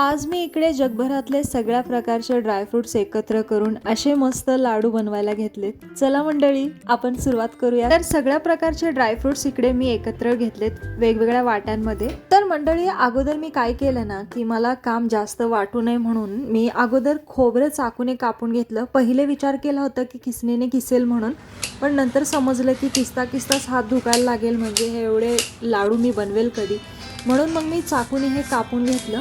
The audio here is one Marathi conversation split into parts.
आज मी इकडे जगभरातले सगळ्या प्रकारचे ड्रायफ्रुट्स एकत्र करून असे मस्त लाडू बनवायला घेतलेत. चला मंडळी आपण सुरुवात करूया. तर सगळ्या प्रकारचे ड्रायफ्रुट्स इकडे मी एकत्र घेतलेत वेगवेगळ्या वाट्यांमध्ये. तर मंडळी अगोदर मी काय केलं ना की मला काम जास्त वाटू नये म्हणून मी अगोदर खोबरं चाकूने कापून घेतलं. पहिले विचार केला होता की किसणीने किसेल म्हणून पण नंतर समजलं की किसता किसताच हात धुकायला लागेल म्हणजे हे एवढे लाडू मी बनवेल कधी? म्हणून मग मी चाकूने हे कापून घेतलं.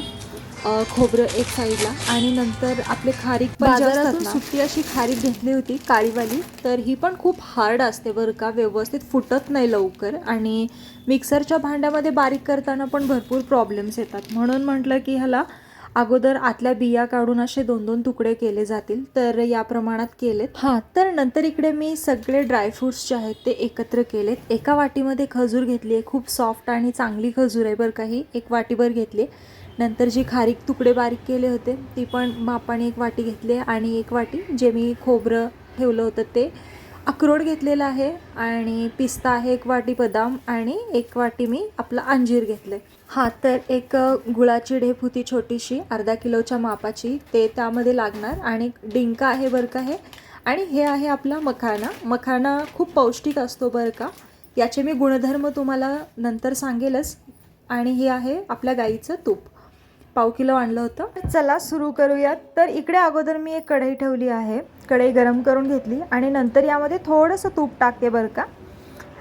खोबरं एक साईडला आणि नंतर आपले खारीक पण जे असतात ना, सुट्टी अशी खारीक घेतली होती काळीवाली तर ही पण खूप हार्ड असते बरं का व्यवस्थित फुटत नाही लवकर आणि मिक्सरच्या भांड्यामध्ये बारीक करताना पण भरपूर प्रॉब्लेम्स येतात. म्हणून म्हटलं की ह्याला अगोदर आतल्या बिया काढून असे दोन दोन तुकडे केले जातील. तर या प्रमाणात केलेत. हां तर नंतर इकडे मी सगळे ड्रायफ्रुट्स जे आहेत ते एकत्र केलेत. एका वाटीमध्ये खजूर घेतली आहे खूप सॉफ्ट आणि चांगली खजूर आहे बरं काही एक वाटीभर घेतली नंतर जी खारीक तुकडे बारीक केले होते ती पण मापाने एक वाटी घेतली आणि एक वाटी जे मी खोबरं ठेवलं होतं ते अक्रोड घेतलेलं आहे आणि पिस्ता आहे एक वाटी बदाम आणि एक वाटी मी आपलं अंजीर घेतलं हां तर एक गुळाची ढेप होती छोटीशी अर्धा किलोच्या मापाची. ते त्यामध्ये लागणार आणि डिंका आहे बरं का हे. आणि हे आहे आपला मखाना. मखाना खूप पौष्टिक असतो बरं का. याचे मी गुणधर्म तुम्हाला नंतर सांगेलच. आणि हे आहे आपल्या गाईचं तूप. पाव किलो आणलं होतं. चला सुरू करूयात. तर इकडे अगोदर मी एक कढई ठेवली आहे. कढई गरम करून घेतली आणि नंतर यामध्ये थोडंसं तूप टाकते बरं का.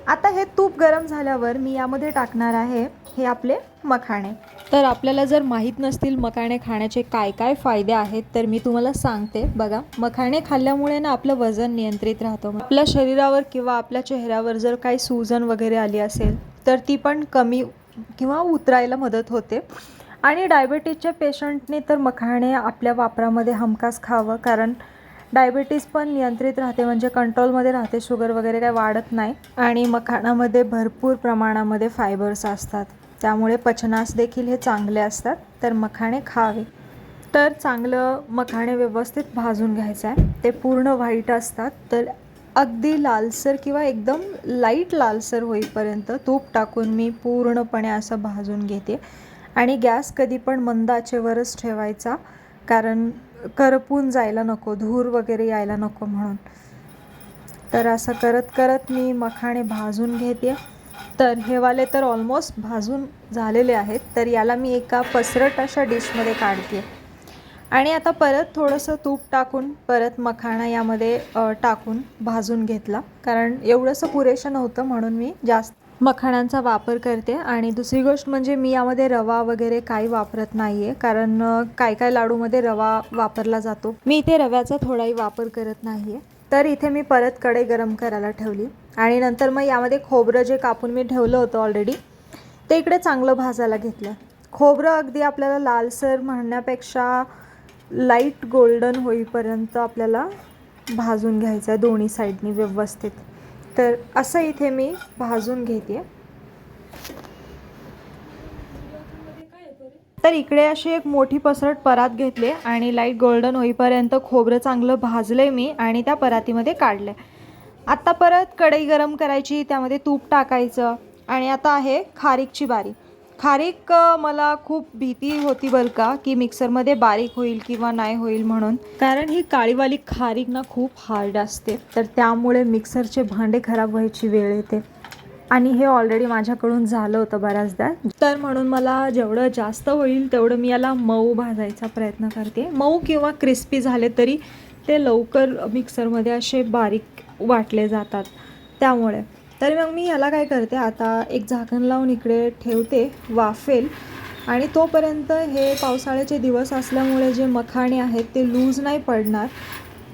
आता हे तूप गरम झाल्यावर मी यामध्ये टाकणार आहे हे आपले मखाणे. तर आपल्याला जर माहीत नसतील मखाणे खाण्याचे काय काय फायदे आहेत तर मी तुम्हाला सांगते. बघा मखाणे खाल्ल्यामुळे ना आपलं वजन नियंत्रित राहतं. आपल्या शरीरावर किंवा आपल्या चेहऱ्यावर जर काही सूजन वगैरे आली असेल तर ती पण कमी किंवा उतरायला मदत होते. आणि डायबेटीजच्या पेशंटने तर मखाणे आपल्या वापरामध्ये हमखास खावं कारण डायबिटीज पण नियंत्रित राहते म्हणजे कंट्रोलमध्ये राहते शुगर वगैरे काय वाढत नाही. आणि मखाणामध्ये भरपूर प्रमाणामध्ये फायबर्स असतात. त्यामुळे पचनास देखील हे चांगले असतात. तर मखाणे खावे. तर चांगलं मखाणे व्यवस्थित भाजून घ्यायचं आहे. ते पूर्ण व्हाईट असतात. तर अगदी लालसर किंवा एकदम लाइट लालसर होईपर्यंत तूप टाकून मी पूर्णपणे असं भाजून घेते. आणि गॅस कधी पण मंद आचेवरच ठेवायचा कारण करपून जायला नको धूर वगैरे यायला नको म्हणून. तर असं करत करत मी मखाणे भाजून घेते. तर हे वाले तर ऑलमोस्ट भाजून झालेले आहेत तर याला मी एका पसरट अशा डिशमध्ये काढते. आणि आता परत थोडंसं तूप टाकून परत मखाणा यामध्ये टाकून भाजून घेतला. कारण एवढंसं पुरेसं नव्हतं म्हणून मी जास्त मखाण्यांचा वापर करते. आणि दुसरी गोष्ट म्हणजे मी यामध्ये रवा वगैरे काही वापरत नाही आहे कारण काय काय लाडूमध्ये रवा वापरला जातो. मी इथे रव्याचा थोडाही वापर करत नाही आहे तर इथे मी परत कडे गरम करायला ठेवली. आणि नंतर मग यामध्ये खोबरं जे कापून मी ठेवलं होतं ऑलरेडी ते इकडे चांगलं भाजायला घेतलं. खोबरं अगदी आपल्याला लालसर म्हणण्यापेक्षा लाइट गोल्डन होईपर्यंत आपल्याला भाजून घ्यायचं आहे दोन्ही साईडनी व्यवस्थित. तर असं इथे मी भाजून घेते तर इकडे अशी एक मोठी पसरट परात घेतली आणि लाइट गोल्डन होईपर्यंत खोबरं चांगलं भाजलं मी आणि त्या परातीमध्ये काढलं आत्ता परत कढई गरम करायची त्यामध्ये तूप टाकायचं आणि आता आहे खारीकची बारी. खारीक मला खूप भीती होती बरं का की मिक्सरमध्ये बारीक होईल किंवा नाही होईल म्हणून. कारण ही काळीवाली खारीक ना खूप हार्ड असते. तर त्यामुळे मिक्सरचे भांडे खराब व्हायची वेळ येते. आणि हे ऑलरेडी माझ्याकडून झालं होतं बऱ्याचदा. तर म्हणून मला जेवढं जास्त होईल तेवढं मी याला मऊ भाजायचा प्रयत्न करते. मऊ किंवा क्रिस्पी झाले तरी ते लवकर मिक्सरमध्ये असे बारीक वाटले जातात. त्यामुळे. तर मग मी ह्याला काय करते आता एक झाकण लावून इकडे ठेवते वाफेल. आणि तोपर्यंत हे पावसाळ्याचे दिवस असल्यामुळे जे मखाणे आहेत ते लूज नाही पडणार.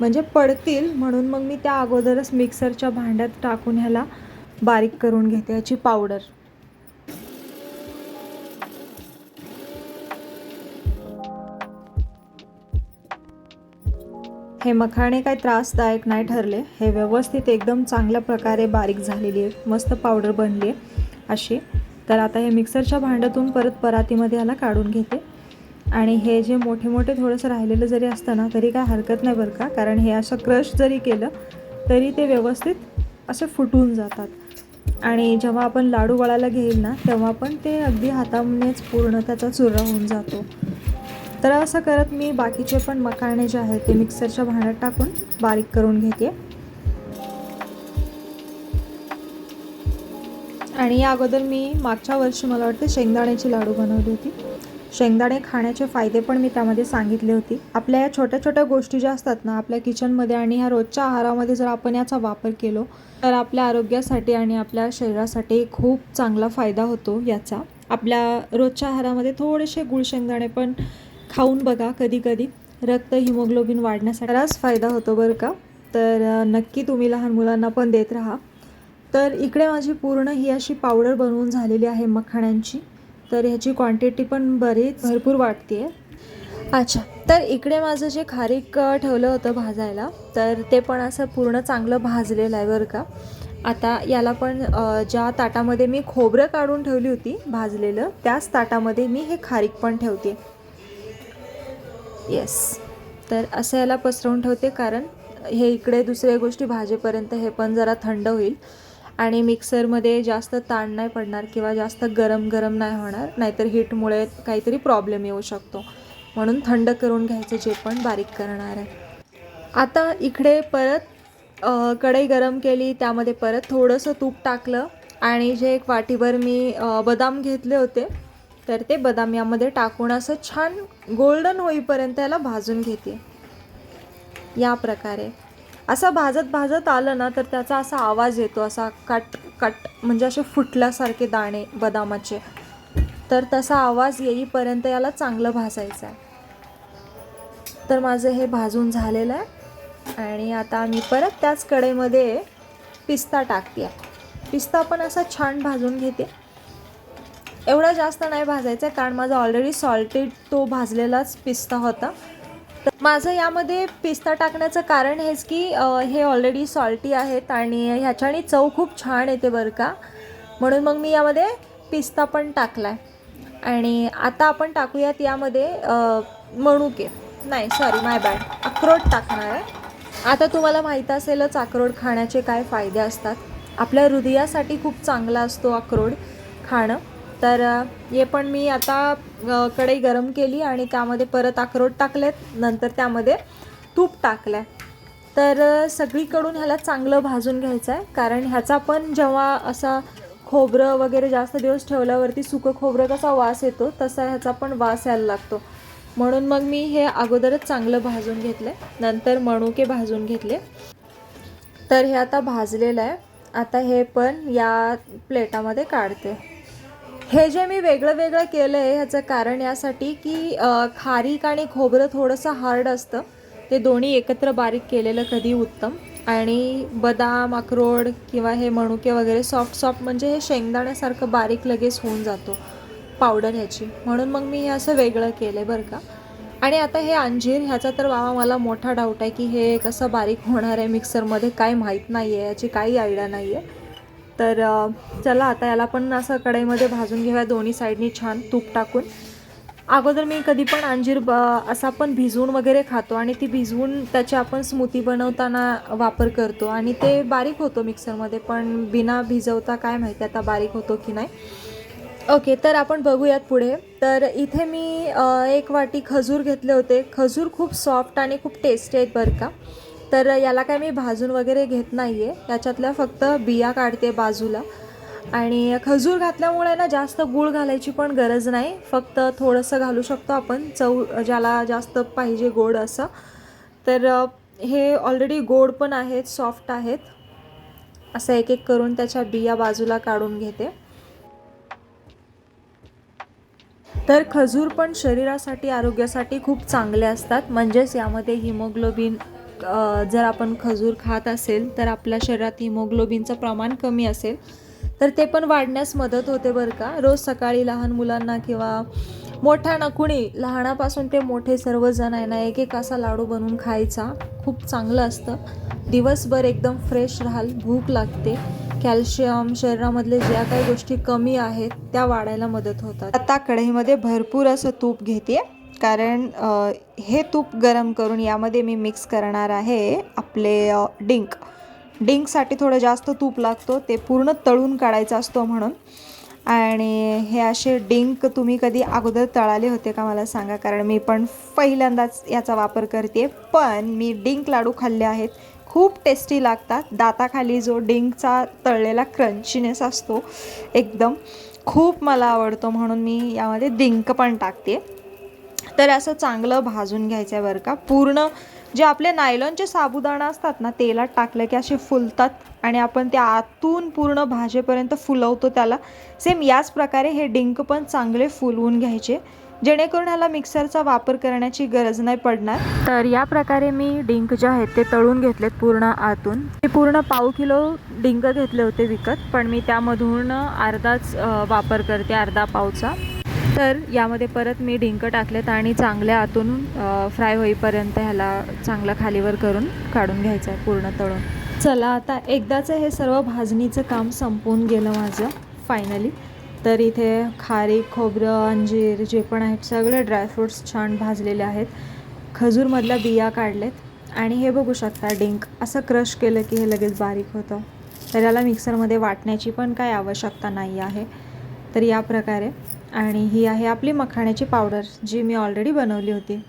म्हणजे पडतील म्हणून मग मी त्या अगोदरच मिक्सरच्या भांड्यात टाकून ह्याला बारीक करून घेते याची पावडर हे मखाणे काय त्रासदायक नाही ठरले. हे व्यवस्थित एकदम चांगल्या प्रकारे बारीक झालेली आहे. मस्त पावडर बनली आहे अशी. तर आता हे मिक्सरच्या भांड्यातून परत परातीमध्ये याला काढून घेते. आणि हे जे मोठे मोठे थोडंसं राहिलेलं जरी असतं ना तरी काय हरकत नाही बरं का. कारण हे असं क्रश जरी केलं तरी ते व्यवस्थित असे फुटून जातात. आणि जेव्हा आपण लाडू वळायला घेईल ना तेव्हा पण ते अगदी हातानेच पूर्ण त्याचा चुरा होऊन जातो. तर असं करत मी बाकीचे पण मखाणे जे आहेत ते मिक्सरच्या भांड्यात टाकून बारीक करून घेते. आणि या अगोदर मी मागच्या वर्षी मला वाटतं शेंगदाण्याची लाडू बनवली होती. शेंगदाणे खाण्याचे फायदे पण मी त्यामध्ये सांगितले होते. आपल्या या छोट्या छोट्या गोष्टी ज्या असतात ना आपल्या किचनमध्ये आणि ह्या रोजच्या आहारामध्ये जर आपण याचा वापर केलो तर आपल्या आरोग्यासाठी आणि आपल्या शरीरासाठी खूप चांगला फायदा होतो याचा. आपल्या रोजच्या आहारामध्ये थोडेसे गुळ शेंगदाणे पण खाऊन बघा कधी कधी. रक्त हिमोग्लोबिन वाढण्यासाठी बराच फायदा होतो बरं का. तर नक्की तुम्ही लहान मुलांना पण देत राहा. तर इकडे माझी पूर्ण ही अशी पावडर बनवून झालेली आहे मखाण्यांची. तर ह्याची क्वांटिटी पण बरीच भरपूर वाटते आहे अच्छा तर इकडे माझं जे खारीक ठेवलं होतं भाजायला तर ते पण असं पूर्ण चांगलं भाजलेलं आहे बरं का. आता याला पण ज्या ताटामध्ये मी खोबरं काढून ठेवली होती भाजलेलं त्याच ताटामध्ये मी हे खारीक पण ठेवते. येस तर असं याला पसरवून ठेवते कारण हे इकडे दुसऱ्या गोष्टी भाजेपर्यंत हे पण जरा थंड होईल आणि मिक्सरमध्ये जास्त ताण नाही पडणार किंवा जास्त गरम गरम नाही होणार नाहीतर हीटमुळे काहीतरी प्रॉब्लेम येऊ शकतो. म्हणून थंड करून घ्यायचं जे पण बारीक करणार आहे. आता इकडे परत कढई गरम केली त्यामध्ये परत थोडंसं तूप टाकलं आणि जे एक वाटीभर मी बदाम घेतले होते तर ते बदाम यामध्ये टाकून असं छान गोल्डन होईपर्यंत याला भाजून घेते. या प्रकारे. असं भाजत भाजत आलं ना तर त्याचा असा आवाज येतो असा कट कट म्हणजे असे फुटल्यासारखे दाणे बदामाचे. तर तसा आवाज येईपर्यंत याला चांगलं भाजायचं आहे. तर माझं हे भाजून झालेलं आहे. आणि आता मी परत त्याच कडेमध्ये पिस्ता टाकते. पिस्ता पण असा छान भाजून घेते. एवढा जास्त नाही भाजायचा कारण माझा ऑलरेडी सॉल्टेड तो भाजलेलाच पिस्ता होता. तर माझं यामध्ये पिस्ता टाकण्याचं कारण हेच की हे ऑलरेडी सॉल्टी आहेत आणि ह्याच्याने चव खूप छान येते बरं का. म्हणून मग मी यामध्ये पिस्ता पण टाकला आहे आणि आता आपण टाकूयात यामध्ये मणुके. नाही सॉरी माय बॅड अक्रोड टाकणार आहे. आता तुम्हाला माहीत असेलच अक्रोड खाण्याचे काय फायदे असतात. आपल्या हृदयासाठी खूप चांगला असतो अक्रोड खाणं. तर हे पण मी आता कढई गरम केली आणि त्यामध्ये परत अक्रोड टाकलेत. नंतर त्यामध्ये तूप टाकलं आहे तर सगळीकडून ह्याला चांगलं भाजून घ्यायचं आहे कारण ह्याचा पण जेव्हा असा खोबरं वगैरे जास्त दिवस ठेवल्यावरती सुकं खोबरं कसा वास येतो तसा ह्याचा पण वास यायला लागतो. म्हणून मग मी हे अगोदरच चांगलं भाजून घेतलं नंतर मणुके भाजून घेतले. तर हे आता भाजलेलं आहे. आता हे पण या प्लेटामध्ये काढते. हे जे मी वेगळं वेगळं केलं आहे ह्याचं कारण यासाठी की खारीक आणि खोबरं थोडंसं हार्ड असतं. ते दोन्ही एकत्र बारीक केलेलं कधी उत्तम. आणि बदाम अक्रोड किंवा हे मणुके वगैरे सॉफ्ट सॉफ्ट म्हणजे हे शेंगदाण्यासारखं बारीक लगेच होऊन जातो. पावडर ह्याची. म्हणून मग मी हे असं वेगळं केलं आहे बरं का. आणि आता हे अंजीर ह्याचा तर बाबा मला मोठा डाऊट आहे की हे कसं बारीक होणार आहे मिक्सरमध्ये काय माहीत नाही आहे याची काही आयडिया नाही आहे तर चला आता याला पण असं कढईमध्ये भाजून घेऊया दोन्ही साईडनी छान तूप टाकून. अगोदर मी कधी पण अंजीर ब असा पण भिजवून वगैरे खातो आणि ती भिजवून त्याची आपण स्मूथी बनवताना वापर करतो आणि ते बारीक होतो मिक्सरमध्ये पण बिना भिजवता काय माहिती आता बारीक होतो की नाही. ओके तर आपण बघूयात पुढे. तर इथे मी एक वाटी खजूर घेतले होते. खजूर खूप सॉफ्ट आणि खूप टेस्टी आहेत बरं का. तर याला काय मी भाजून वगैरे घेत नाही आहे याच्यातल्या फक्त बिया काढते बाजूला. आणि खजूर घातल्यामुळे ना जास्त गूळ घालायची पण गरज नाही. फक्त थोडंसं घालू शकतो आपण. चव ज्याला जास्त पाहिजे गोड असं. तर हे ऑलरेडी गोड पण आहेत सॉफ्ट आहेत. असं एक एक करून त्याच्या बिया बाजूला काढून घेते. तर खजूर पण शरीरासाठी आरोग्यासाठी खूप चांगले असतात. म्हणजेच यामध्ये हिमोग्लोबिन जर आपण खजूर खात असेल तर आपल्या शरीरात हिमोग्लोबिनचं प्रमाण कमी असेल. तर ते पण वाढण्यास मदत होते बरं का. रोज सकाळी लहान मुलांना किंवा मोठ्या ना कुणी लहानापासून ते मोठे सर्वजण आहे ना एक एक असा लाडू बनवून खायचा. खूप चांगलं असतं. दिवसभर एकदम फ्रेश राहाल भूक लागते. कॅल्शियम शरीरामधले ज्या काही गोष्टी कमी आहेत त्या वाढायला मदत होतात. आता कढईमध्ये भरपूर असं तूप घेते कारण हे तूप गरम करून यामध्ये मी मिक्स करणार आहे आपले डिंक डिंकसाठी थोडं जास्त तूप लागतो ते पूर्ण तळून काढायचं असतो म्हणून. आणि हे असे डिंक तुम्ही कधी अगोदर तळाले होते का मला सांगा कारण मी पण पहिल्यांदाच याचा वापर करते पण मी डिंक लाडू खाल्ले आहेत खूप टेस्टी लागतात. दाताखाली जो डिंकचा तळलेला क्रंचीनेस असतो एकदम खूप मला आवडतो म्हणून मी यामध्ये डिंक पण टाकते तर असं चांगलं भाजून घ्यायचं आहे बरं का. पूर्ण जे आपले नायलॉनचे साबुदाणा असतात ना तेलात टाकलं की असे फुलतात आणि आपण त्या आतून पूर्ण भाजेपर्यंत फुलवतो त्याला. सेम याच प्रकारे हे डिंक पण चांगले फुलवून घ्यायचे. जेणेकरून ह्याला मिक्सरचा वापर करण्याची गरज नाही पडणार. तर या प्रकारे मी डिंक जे आहेत ते तळून घेतलेत पूर्ण आतून. मी पूर्ण पाव किलो डिंक घेतले होते विकत पण मी त्यामधून अर्धाच वापर करते अर्धा पावचा. तर यामध्ये परत मी डिंक टाकलेत आणि चांगल्या आतून फ्राय होईपर्यंत ह्याला चांगलं खालीवर करून काढून घ्यायचं आहे पूर्ण तळून. चला आता एकदाचं हे सर्व भाजणीचं काम संपवून गेलं माझं फायनली तर इथे खारी खोबरं अंजीर जे पण आहेत सगळे ड्रायफ्रूट्स छान भाजलेले आहेत. खजूरमधल्या बिया काढलेत. आणि हे बघू शकता डिंक असं क्रश केलं की हे लगेच बारीक होतं. तर याला मिक्सरमध्ये वाटण्याची पण काही आवश्यकता नाही आहे. तर या प्रकारे आणि ही आहे आपली मखाण्याची पावडर जी मी ऑलरेडी बनवली होती.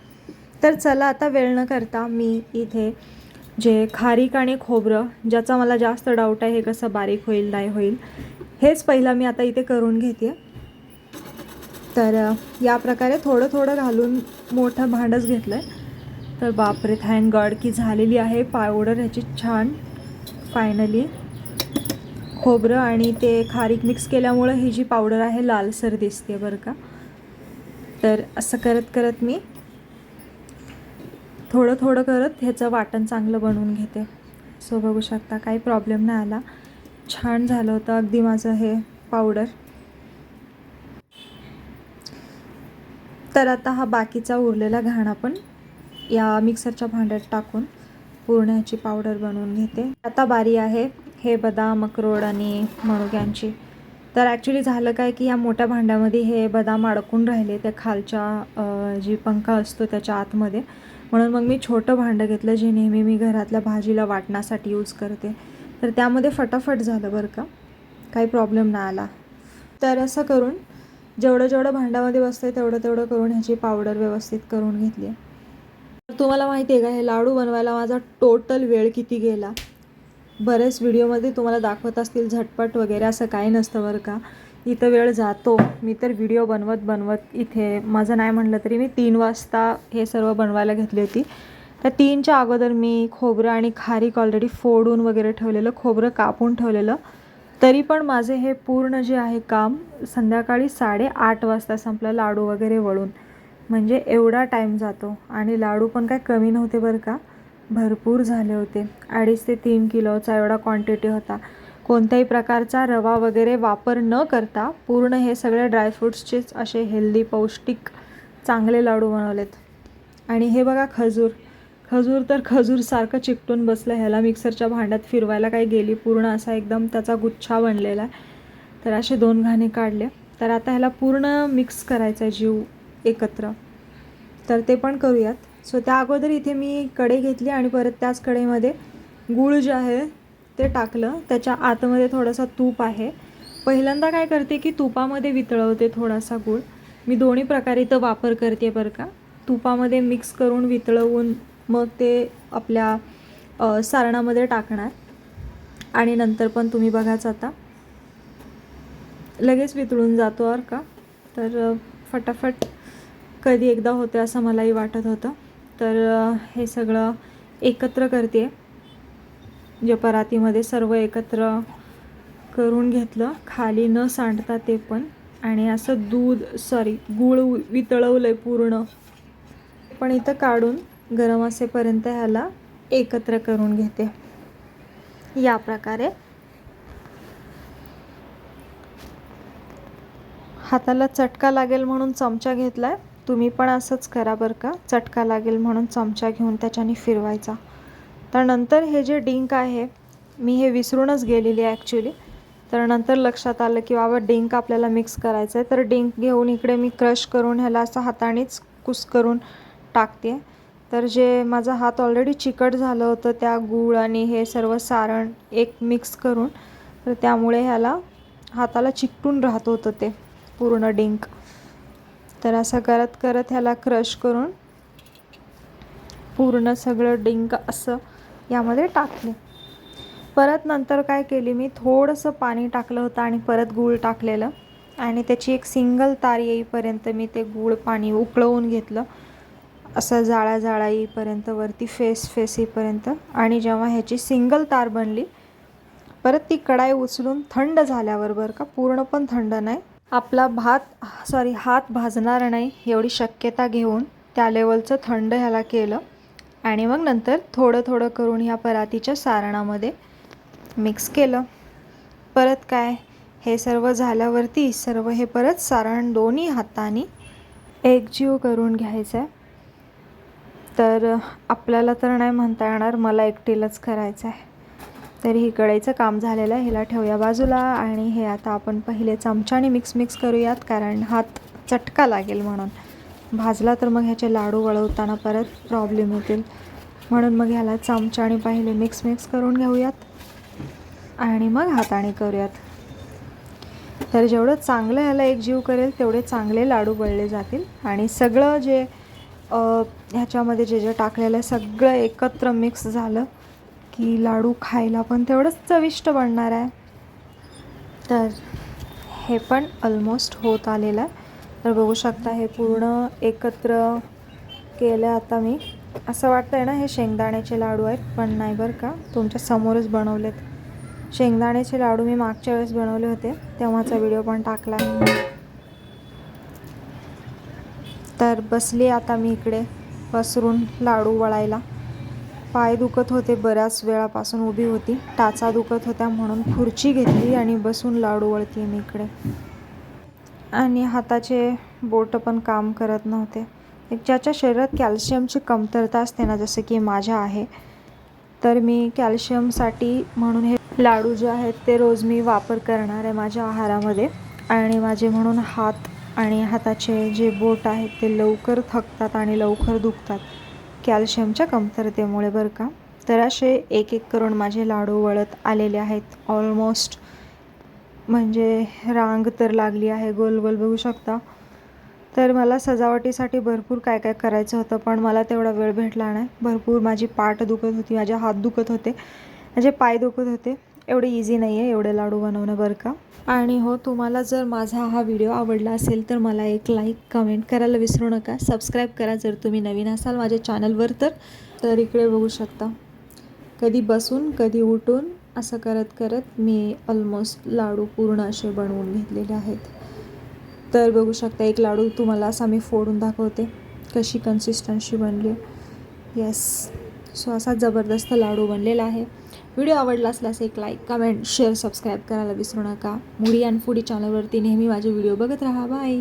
तर चला आता वेळ न करता मी इथे जे खारीक आणि खोबरं ज्याचा मला जास्त डाऊट आहे हे कसं बारीक होईल नाही होईल हेच पहिला मी आता इथे करून घेते. तर या प्रकारे थोडं थोडं घालून मोठं भांडच घेतलं आहे तर बापरे थँक गॉड की झालेली आहे पावडर ह्याची छान फायनली खोबरं आणि ते खारीक मिक्स केल्यामुळं ही जी पावडर आहे लालसर दिसते बरं का. तर असं करत करत मी थोडं थोडं करत ह्याचं वाटण चांगलं बनवून घेते. सो बघू शकता काही प्रॉब्लेम नाही आला. छान झालं होतं अगदी माझं हे पावडर तर आता हा बाकीचा उरलेला घाण आपण या मिक्सरच्या भांड्यात टाकून पूर्ण ह्याची पावडर बनवून घेते. आता बारी आहे हे बदाम अक्रोड आणि मनुक्यांची तर ॲक्च्युली झालं काय की या मोठ्या भांड्यामध्ये हे बदाम अडकून राहिले. त्या खालच्या जी पंखा असतो त्याच्या आतमध्ये. म्हणून मग मी छोटं भांडं घेतलं जे नेहमी मी घरातल्या भाजीला वाटण्यासाठी यूज करते. तर त्यामध्ये फटाफट झालं बरं का. काही प्रॉब्लेम नाही आला. तर असं करून जेवढं जेवढं भांड्यामध्ये बसतं तेवढं तेवढं करून ह्याची पावडर व्यवस्थित करून घेतली. आहे तर तुम्हाला माहिती आहे का हे लाडू बनवायला माझा टोटल वेळ किती गेला? बरेच व्हिडिओमध्ये तुम्हाला दाखवत असतील झटपट वगैरे असं काही नसतं बरं का. इथं वेळ जातो. मी तर व्हिडिओ बनवत बनवत इथे माझं नाही म्हटलं तरी मी तीन वाजता हे सर्व बनवायला घेतली होती. त्या तीनच्या अगोदर मी खोबरं आणि खारीक ऑलरेडी फोडून वगैरे ठेवलेलं खोबरं कापून ठेवलेलं. तरी पण माझे हे पूर्ण जे आहे काम संध्याकाळी साडेआठ वाजता संपलं लाडू वगैरे वळून. म्हणजे एवढा टाईम जातो. आणि लाडू पण काय कमी नव्हते बरं का. भरपूर झाले होते. अडीच ते तीन किलोचा एवढा क्वांटिटी होता. कोणत्याही प्रकारचा रवा वगैरे वापर न करता पूर्ण हे सगळे ड्रायफ्रूट्सचेच असे हेल्दी पौष्टिक चांगले लाडू बनवलेत. आणि हे बघा खजूर. खजूर तर खजूरसारखं चिकटून बसलं. ह्याला मिक्सरच्या भांड्यात फिरवायला काही गेली पूर्ण असा एकदम त्याचा गुच्छा बनलेला आहे. तर असे दोन घाणे काढले. तर आता ह्याला पूर्ण मिक्स करायचं आहे जीव एकत्र. तर ते पण करूयात. सो त्या अगोदर इथे मी कढई घेतली आणि परत त्याच कढईमध्ये गूळ जे आहे ते टाकलं. त्याच्या आतमध्ये थोडंसं तूप आहे. पहिल्यांदा काय करते की तुपामध्ये वितळवते थोडासा गूळ. मी दोन्ही प्रकारे इथं वापर करते बरं का. तुपामध्ये मिक्स करून वितळवून मग ते आपल्या सारणामध्ये टाकणार. आणि नंतर पण तुम्ही बघाच आता. लगेच वितळून जातो बरं का. तर फटाफट कधी एकदा होते असं मलाही वाटत होतं. तर हे सगळं एकत्र करते. जे परातीमध्ये सर्व एकत्र करून घेतलं. खाली न सांडता ते पण. आणि असं दूध सॉरी गूळ वितळवलं आहे पूर्ण. पण इथं काढून गरम असेपर्यंत ह्याला एकत्र करून घेते. या प्रकारे. हाताला चटका लागेल म्हणून चमचा घेतला आहे तुम्ही पण असंच करा बरं का. चटका लागेल म्हणून चमचा घेऊन त्याच्याने फिरवायचा. तर नंतर हे जे डिंक आहे मी हे विसरूनच गेलेली आहे ॲक्च्युली तर नंतर लक्षात आलं की बाबा डिंक आपल्याला मिक्स करायचं आहे तर डिंक घेऊन इकडे मी क्रश करून ह्याला असं हातानेच कुस करून टाकते. तर जे माझा हात ऑलरेडी चिकट झालं होतं त्या गूळ आणि हे सर्व सारण एक मिक्स करून तर त्यामुळे ह्याला हाताला चिकटून राहत होतं ते पूर्ण डिंक. तर असं करत करत ह्याला क्रश करून पूर्ण सगळं डिंक असं यामध्ये टाकले. परत नंतर काय केली मी थोडंसं पाणी टाकलं होतं आणि परत गूळ टाकलेलं. आणि त्याची एक सिंगल तार येईपर्यंत मी ते गूळ पाणी उकळवून घेतलं. असं जाळा जाळा येईपर्यंत वरती फेस फेस येईपर्यंत. आणि जेव्हा ह्याची सिंगल तार बनली परत ती कढाई उचलून थंड झाल्यावर बरं का पूर्ण पण थंड नाही आपला भात सॉरी हात भाजणार नाही एवढी शक्यता घेऊन त्या लेवलचं थंड ह्याला केलं. आणि मग नंतर थोडं थोडं करून ह्या परातीच्या सारणामध्ये मिक्स केलं. परत काय? हे सर्व झाल्यावरती सर्व हे परत सारण दोन्ही हाताने एकजीव करून घ्यायचं आहे तर आपल्याला तर नाही म्हणता येणार मला एकटीलाच करायचं आहे तर ही कढईचं काम झालेलं आहे. ह्याला ठेवूया बाजूला आणि हे आता आपण पहिले चमच्याने मिक्स मिक्स करूयात कारण हात चटका लागेल म्हणून. भाजला तर मग ह्याचे लाडू वळवताना परत प्रॉब्लेम येतील. म्हणून मग ह्याला चमच्याने पहिले मिक्स मिक्स करून घेऊयात आणि मग हाताने करूयात. तर जेवढं चांगलं ह्याला एक जीव करेल तेवढे चांगले लाडू वळले जातील. आणि सगळं जे ह्याच्यामध्ये जे जे टाकलेलं आहे सगळं एकत्र मिक्स झालं. की लाडू खायला पण तेवढंच चविष्ट बनणार आहे. तर हे पण ऑलमोस्ट होत आलेलं आहे. तर बघू शकता हे पूर्ण एकत्र केलं आता मी. असं वाटतं आहे ना हे शेंगदाण्याचे लाडू आहेत पण नाही बरं का. तुमच्या समोरच बनवलेत. शेंगदाण्याचे लाडू मी मागच्या वेळेस बनवले होते तेव्हाचा व्हिडिओ पण टाकला आहे. तर बसली आता मी इकडे पसरून लाडू वळायला. पाय दुखत होते बऱ्याच वेळापासून उभी होती. टाचा दुखत होत्या म्हणून खुर्ची घेतली आणि बसून लाडू वळती मी इकडे. आणि हाताचे बोट पण काम करत नव्हते. ज्याच्या शरीरात कॅल्शियमची कमतरता असते ना जसं की माझ्या आहे तर मी कॅल्शियमसाठी म्हणून हे लाडू जे आहेत ते रोज मी वापर करणार आहे माझ्या आहारामध्ये. आणि माझे म्हणून हात आणि हाताचे जे बोट आहेत ते लवकर थकतात आणि लवकर दुखतात. कॅल्शियमच्या कमतरतेमुळे बरं का? तर असे एक एक करून माझे लाडू वळत आलेले आहेत. ऑलमोस्ट म्हणजे रांग तर लागली आहे गोल गोल बघू शकता. तर मला सजावटीसाठी भरपूर काय काय करायचं होतं पण मला तेवढा वेळ भेटला नाही. भरपूर माझी पाठ दुखत होती माझे हात दुखत होते माझे पाय दुखत होते. एवढे इझी नाही आहे एवढे लाडू बनवणं बरं का? आणि हो तुम्हाला जर माझा हा व्हिडिओ आवडला असेल तर मला एक लाईक कमेंट करायला विसरू नका. सबस्क्राईब करा जर तुम्ही नवीन असाल माझ्या चॅनलवर तर. तर इकडे बघू शकता. कधी बसून कधी उठून असं करत करत मी ऑलमोस्ट लाडू पूर्ण असे बनवून घेतलेले आहेत. तर बघू शकता एक लाडू तुम्हाला असा मी फोडून दाखवते. कशी कन्सिस्टन्सी बनली. येस सो असा जबरदस्त लाडू बनलेला आहे. व्हिडिओ आवडला असल्यास एक लाईक कमेंट शेअर सबस्क्राईब करायला विसरू नका. मुडी अँड फूडी चॅनलवरती नेहमी माझे व्हिडिओ बघत राहा. बाय